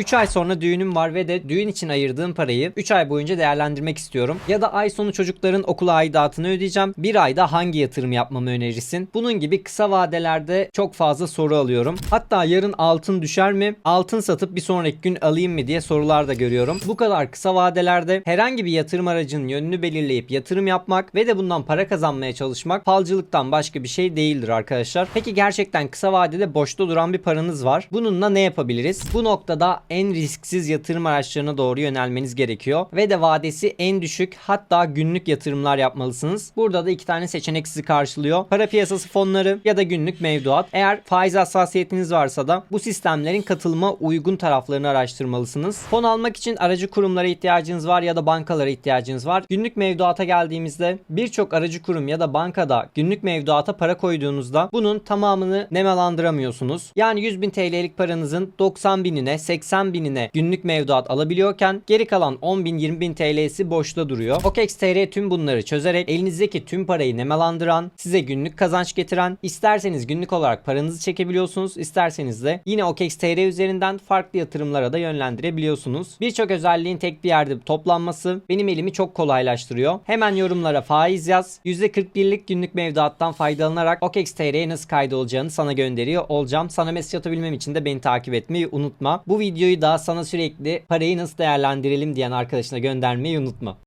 3 ay sonra düğünüm var ve de düğün için ayırdığım parayı 3 ay boyunca değerlendirmek istiyorum. Ya da ay sonu çocukların okula aidatını ödeyeceğim. Bir ayda hangi yatırım yapmamı önerirsin? Bunun gibi kısa vadelerde çok fazla soru alıyorum. Hatta yarın altın düşer mi? Altın satıp bir sonraki gün alayım mı diye sorular da görüyorum. Bu kadar kısa vadelerde herhangi bir yatırım aracının yönünü belirleyip yatırım yapmak ve de bundan para kazanmaya çalışmak falcılıktan başka bir şey değildir arkadaşlar. Peki gerçekten kısa vadede boşta duran bir paranız var. Bununla ne yapabiliriz? Bu noktada en risksiz yatırım araçlarına doğru yönelmeniz gerekiyor. Ve de vadesi en düşük hatta günlük yatırımlar yapmalısınız. Burada da iki tane seçenek sizi karşılıyor. Para piyasası fonları ya da günlük mevduat. Eğer faiz hassasiyetiniz varsa da bu sistemlerin katılıma uygun taraflarını araştırmalısınız. Fon almak için aracı kurumlara ihtiyacınız var ya da bankalara ihtiyacınız var. Günlük mevduata geldiğimizde birçok aracı kurum ya da bankada günlük mevduata para koyduğunuzda bunun tamamını nemalandıramıyorsunuz. Yani 100 bin TL'lik paranızın 90 binine 80 binine günlük mevduat alabiliyorken geri kalan 10 bin 20 bin TL'si boşta duruyor. OKEX.TR tüm bunları çözerek elinizdeki tüm parayı nemalandıran, size günlük kazanç getiren, isterseniz günlük olarak paranızı çekebiliyorsunuz, isterseniz de yine OKEX.TR üzerinden farklı yatırımlara da yönlendirebiliyorsunuz. Birçok özelliğin tek bir yerde toplanması benim elimi çok kolaylaştırıyor. Hemen yorumlara faiz yaz. %41'lik günlük mevduattan faydalanarak OKEX.TR'ye nasıl kaydolacağını sana gönderiyor olacağım. Sana mesaj atabilmem için de beni takip etmeyi unutma. Bu videoyu da sana sürekli parayı nasıl değerlendirelim diyen arkadaşına göndermeyi unutma.